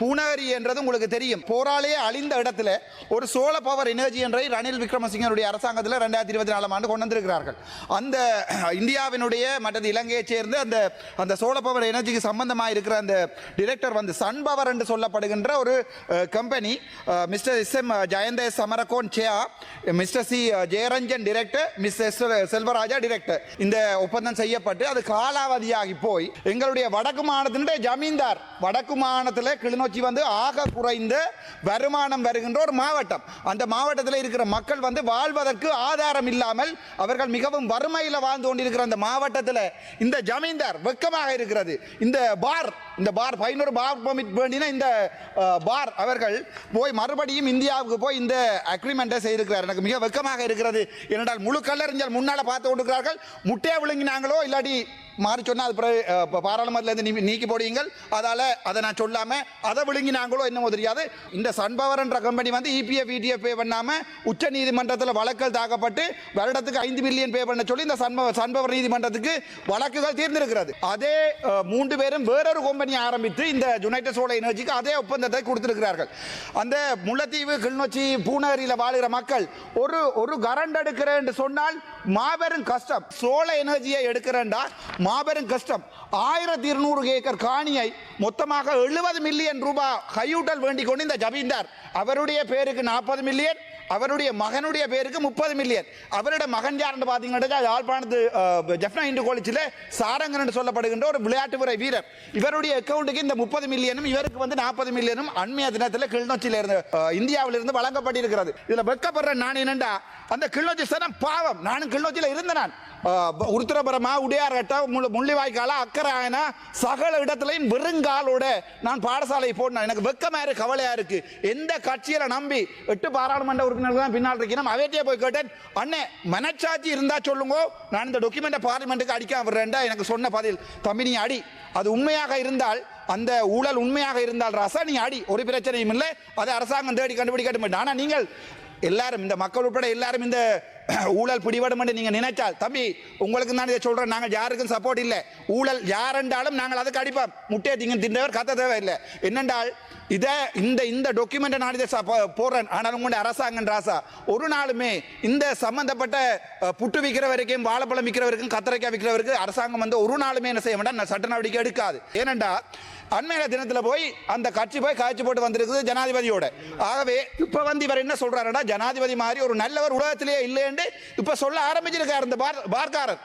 பூனகரி என்றது உங்களுக்கு தெரியும். போராலேயே அழிந்த இடத்துல ஒரு சோழ பவர் எனர்ஜி என்றை ரணில் விக்ரமசிங்கனுடைய அரசாங்கத்தில் ரெண்டாயிரத்தி இருபத்தி நாலாம் ஆண்டு கொண்டு வந்திருக்கிறார்கள். அந்த இந்தியாவினுடைய மற்றது இலங்கையைச் சேர்ந்து அந்த அந்த சோழ பவர் எனர்ஜிக்கு சம்பந்தமாக இருக்கிற அந்த டிரெக்டர் வந்து சன் பவர் என்று சொல்லப்படுகின்ற ஒரு company mister S M Jayantha Samarakoon சேயா mister C Jeyaranjan director miss S Selvaraja director இந்த ஒப்பந்தம் செய்யப்பட்டு அது காலாவதியாகி போய் எங்களுடைய வடக்கு மாநிலத்தினுடைய ஜமீன்தார் வடக்கு மாநிலத்தில் கிளிநொச்சி வந்து ஆக குறைந்த வருமானம் வருகின்ற ஒரு மாவட்டம். அந்த மாவட்டத்தில் இருக்கிற மக்கள் வந்து வாழ்வதற்கு ஆதாரம் இல்லாமல் அவர்கள் மிகவும் வறுமையில் வாழ்ந்து கொண்டிருக்கிற அந்த மாவட்டத்தில் இந்த ஜமீன்தார் வெக்கமாக இருக்கிறது. இந்த பார் இந்த பார் பதினோரு பார் பர்மிட் வேண்டின இந்த பார் அவர்கள் போய் மறுபடியும் இந்தியாவுக்கு போய் இந்த அக்ரிமெண்ட்டை செய்திருக்கிறார். எனக்கு மிக வெக்கமாக இருக்கிறது. ஏனென்றால் முழு கல்லறிஞர் முன்னால் பார்த்து கொண்டிருக்கிறார்கள். முட்டையை விழுங்கினாங்களோ இல்லாட்டி மாறி சொன்னால் அது பிறகு அஹ், நீ நீக்கி போடுவீங்கள். அதால் அதை நான் சொல்லாமல் அதை விழுங்கினாங்களோ என்னமோ தெரியாது. இந்த சன்பவர் என்ற கம்பெனி வந்து இபிஎஃப் இடிஎஃப் பே பண்ணாமல் உச்ச நீதிமன்றத்தில் வழக்குகள் தாக்கப்பட்டு வருடத்துக்கு ஐந்து மில்லியன் பே பண்ண சொல்லி இந்த சன்பவர் சன்பவர் நீதிமன்றத்துக்கு வழக்குகள் தீர்ந்திருக்கிறது. அதே மூன்று பேரும் வேறொரு கம்பெனி ஆரம்பித்து இந்த யுனைடெட் சோலார் எனர்ஜிக்கு அதே ஒப்பந்தத்தை கொடுத்திருக்கிறார்கள். அந்த முல்லைத்தீவு கிளிநொச்சி பூநகரியில் வாழுகிற மக்கள் ஒரு ஒரு கரண்ட் எடுக்கிறேன் என்று சொன்னால் மாபெரும் கஷ்டம். சோழ எனர்ஜியை எடுக்கிறேன்டா. மாபெரும் கஷ்டம். ஆயிரத்தி இருநூறு ஏக்கர் காணியை மொத்தமாக எழுபது மில்லியன் ரூபாய் கையூட்டல் வேண்டிக் கொண்டு இந்த ஜமீன்தார். அவருடைய பேருக்கு நாற்பது மில்லியன் அவருடைய மகனுடைய பேருக்கு முப்பது மில்லியன். அவருடைய மகன் யாருன்னு பார்த்தீங்கன்னா யாழ்ப்பாணத்து ஜெஃப்னா இண்டு காலேஜில் சாரங்கன் என்று சொல்லப்படுகின்ற ஒரு விளையாட்டு முறை வீரர். இவருடைய அக்கௌண்ட்டுக்கு இந்த முப்பது மில்லியனும் இவருக்கு வந்து நாற்பது மில்லியனும் அண்மைய தினத்தில் கிளிநொச்சியில் இருந்து இந்தியாவிலிருந்து வழங்கப்பட்டிருக்கிறது. இதில் வெக்கப்படுற நான் என்னண்டா? அந்த கிளிநொச்சி சனம் பாவம். நானும் கிள்நொச்சியில் இருந்தேன் நான். உருத்திரபுரமா உடையார்கட்டா முள்ளு முள்ளிவாய்க்கால அக்கராயனா சகல இடத்துலையும் வெறுங்காலோட நான் பாடசாலை போடணும் எனக்கு வெக்கமா இருக்கு கவலையா இருக்கு. எந்த கட்சியில நம்பி எட்டு பாராளுமன்ற உறுப்பினர்கள் தான் பின்னால் இருக்கணும் அவையிட்டே போய் கேட்டேன் அண்ணே மனச்சாட்சி இருந்தா சொல்லுங்க. நான் இந்த டாக்குமெண்ட்டை பார்லிமெண்ட்டுக்கு அடிக்காம விடுறேன்டா. எனக்கு சொன்ன பதில் தம்பி நீ அடி. அது உண்மையாக இருந்தால் அந்த ஊழல் உண்மையாக இருந்தால் ராசா நீ அடி. ஒரு பிரச்சனையும் இல்லை. அதை அரசாங்கம் தேடி கண்டுபிடிக்கட்டும். ஆனால் நீங்கள் எல்லாரும் இந்த மக்கள் உட்பட எல்லாரும் இந்த ஊழல் பிடிபடும் என்று நீங்க நினைச்சால் தம்பி உங்களுக்கு தான் இதை சொல்றேன். நாங்கள் யாருக்கும் சப்போர்ட் இல்லை. ஊழல் யாரென்றாலும் நாங்கள் அதுக்கு அடிப்போம். முட்டையை திங்க தின்றவர் கத்த தேவையில்லை. என்னென்றால் இதை இந்த இந்த டாக்குமெண்ட்டை நான் இதை போடுறேன். ஆனால் உங்களுடைய அரசாங்கம் ராசா ஒரு நாளுமே இந்த சம்மந்தப்பட்ட புட்டு விற்கிற வரைக்கும் வாழைப்பழம் விற்கிற வரைக்கும் கத்திரிக்காய் விற்கிற வரைக்கும் அரசாங்கம் வந்து ஒரு நாளுமே என்ன செய்ய வேண்டாம் நான் சட்ட நடவடிக்கை எடுக்காது. ஏனென்றா அண்மையில தினத்தில் போய் அந்த கட்சி போய் காய்ச்சி போட்டு வந்திருக்குது ஜனாதிபதியோட. ஆகவே இப்போ வந்து இவர் என்ன சொல்றாருன்னா ஜனாதிபதி மாதிரி ஒரு நல்லவர் உலகத்திலேயே இல்லைன்னு இப்போ சொல்ல ஆரம்பிச்சிருக்காரு இந்த பார் பார்க்காரர்.